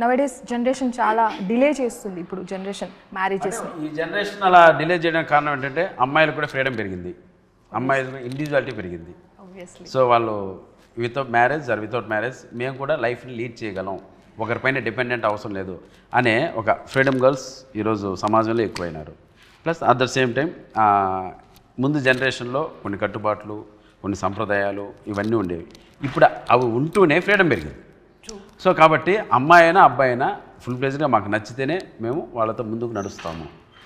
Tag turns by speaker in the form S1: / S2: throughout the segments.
S1: నవడేస్ generation చాలా delay చేస్తుంది ఇప్పుడు జనరేషన్ మ్యారేజెస్
S2: ఈ జనరేషన్ అలా డిలే చేయడానికి కారణం ఏంటంటే అమ్మాయిలకు కూడా ఫ్రీడమ్ పెరిగింది. అమ్మాయిలకు ఇండివిజువాలిటీ పెరిగింది. సో వాళ్ళు without marriage or without marriage మేము కూడా లైఫ్ని లీడ్ చేయగలం. ఒకరిపైన డిపెండెంట్ అవసరం లేదు అనే ఒక ఫ్రీడమ్ గర్ల్స్ ఈరోజు సమాజంలో ఎక్కువైనారు. Plus at the same time ముందు జనరేషన్లో కొన్ని కట్టుబాట్లు కొన్ని సంప్రదాయాలు ఇవన్నీ ఉండేవి. ఇప్పుడు అవి ఉంటూనే ఫ్రీడమ్ పెరిగింది. సో కాబట్టి అమ్మాయి అయినా అబ్బాయి అయినా ఫుల్ ప్లేజ్గా మాకు నచ్చితేనే మేము వాళ్ళతో ముందుకు నడుస్తాము.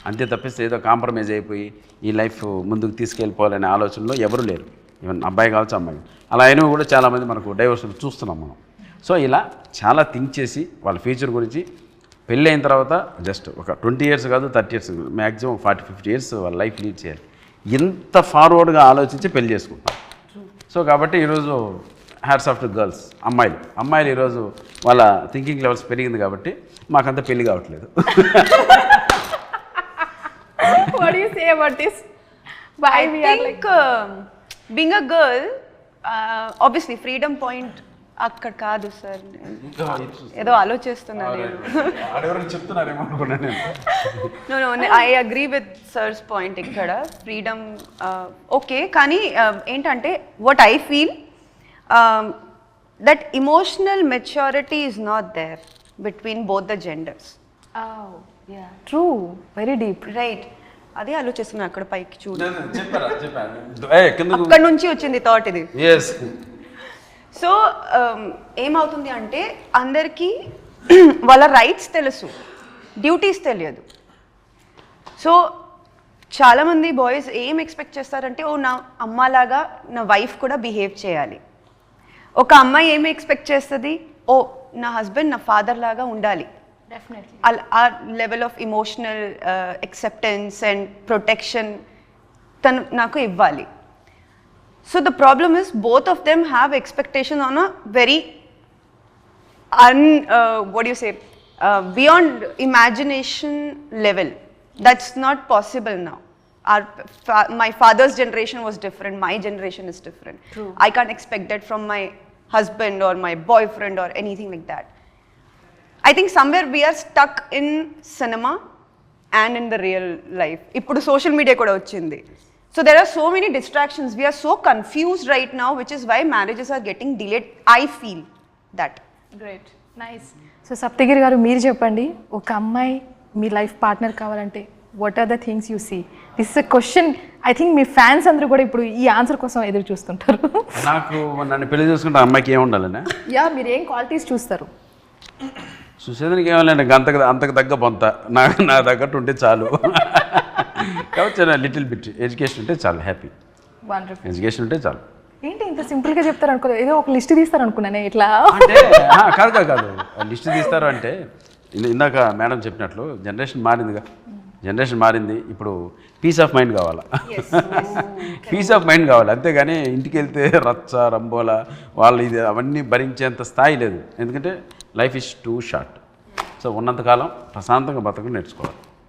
S2: అంతే తప్పిస్తే ఏదో కాంప్రమైజ్ అయిపోయి ఈ లైఫ్ ముందుకు తీసుకెళ్ళిపోవాలనే ఆలోచనలో ఎవరు లేరు. ఈవెన్ అబ్బాయి కావచ్చు అమ్మాయి అలా అయినవి కూడా చాలామంది మనకు డైవర్స్ చూస్తున్నాం మనం. సో ఇలా చాలా థింక్ చేసి వాళ్ళ ఫ్యూచర్ గురించి పెళ్ళి అయిన తర్వాత జస్ట్ ఒక ట్వంటీ ఇయర్స్ కాదు thirty years maximum forty fifty years వాళ్ళ లైఫ్ లీడ్ చేయాలి. ఇంత ఫార్వర్డ్గా ఆలోచించి పెళ్ళి చేసుకుంటాం. సో కాబట్టి ఈరోజు హ్యాట్స్ ఆఫ్ టు గర్ల్స్ అమ్మాయిలు. అమ్మాయిలు ఈరోజు వాళ్ళ థింకింగ్ లెవెల్స్ పెరిగింది కాబట్టి మాకంత పెళ్ళి కావట్లేదు.
S1: Why
S3: I
S1: we are like
S3: think um, being a girl, uh, obviously freedom point అక్కడ కాదు సార్ ఏదో ఆలోచిస్తున్నా నేను.
S2: చెప్తున్నారేమో అనుకున్నాను నేను.
S3: No no I agree with sir's point ఇక్కడ. ఫ్రీడమ్ ఓకే కానీ uh, ఏంటంటే what I feel that emotional maturity is not there between both the genders
S1: Oh, yeah. True. Very deep.
S3: Right అదే ఆలోచిస్తున్నా అక్కడ పైకి చూడు. అక్కడ నుంచి వచ్చింది థాట్ ఇది. సో ఏమవుతుంది అంటే అందరికీ వాళ్ళ రైట్స్ తెలుసు. డ్యూటీస్ తెలియదు. సో చాలామంది బాయ్స్ ఏం ఎక్స్పెక్ట్ చేస్తారంటే ఓ నా అమ్మలాగా నా వైఫ్ కూడా బిహేవ్ చేయాలి. ఒక అమ్మాయి ఏమి ఎక్స్పెక్ట్ చేస్తుంది? ఓ నా హస్బెండ్ నా ఫాదర్ లాగా ఉండాలి. ఆ level of emotional acceptance and protection తను నాకు ఇవ్వాలి. So the problem is both of them have expectation on a very un you say? Uh, beyond imagination level. That's not possible now. Our fa- my father's generation was different my generation is different
S1: True.
S3: i can't expect that from my husband or my boyfriend or anything like that I think somewhere we are stuck in cinema and in the real life. ఇప్పుడు social media కూడా వచ్చింది so there are so many distractions we are so confused right now which is why marriages are getting delayed I feel that
S1: great nice so Saptagiri గారు మీరు చెప్పండి ఒక అమ్మాయి మీ life partner కావాలంటే what are the things you see this is a question I think me fans అందరూ కూడా ఇప్పుడు ఈ ఆన్సర్ కోసం ఎదురు చూస్తుంటారు.
S2: నాకు నన్ను పెళ్ళి చేసుకుంటే అమ్మాయికి ఏముండాలనే
S1: యా మీరు ఏం క్వాలిటీస్ చూస్తారు?
S2: సుశేంద్రకి ఏమన్నా అంతకు అంతకు తగ్గ పొంత నా నా తగ్గట్టు ఉంటే చాలు. కావచ్చు లిటిల్ బిట్ ఎడ్యుకేషన్ ఉంటే చాలు హ్యాపీ
S1: వండర్ఫుల్
S2: ఎడ్యుకేషన్ ఉంటే చాలు.
S1: ఏంటి ఇంత సింపుల్గా చెప్తారు అనుకోలేదు ఏదో ఒక లిస్ట్ తీస్తారు అనుకున్నానే ఇట్లా?
S2: అంటే కాదు కాదు కాదు. లిస్ట్ తీస్తారు అంటే ఇంద- ఇందాక మేడం చెప్పినట్లు జనరేషన్ మారిందిగా. జనరేషన్ మారింది. ఇప్పుడు పీస్ ఆఫ్ మైండ్ కావాలా? పీస్ ఆఫ్ మైండ్ కావాలి. అంతేగాని ఇంటికి వెళ్తే రచ్చ రంబోల వాళ్ళు ఇది అవన్నీ భరించేంత స్థాయి లేదు. ఎందుకంటే life is too short so ఉన్నంతకాలం ప్రశాంతంగా బతకడం నేర్చుకోవాలి.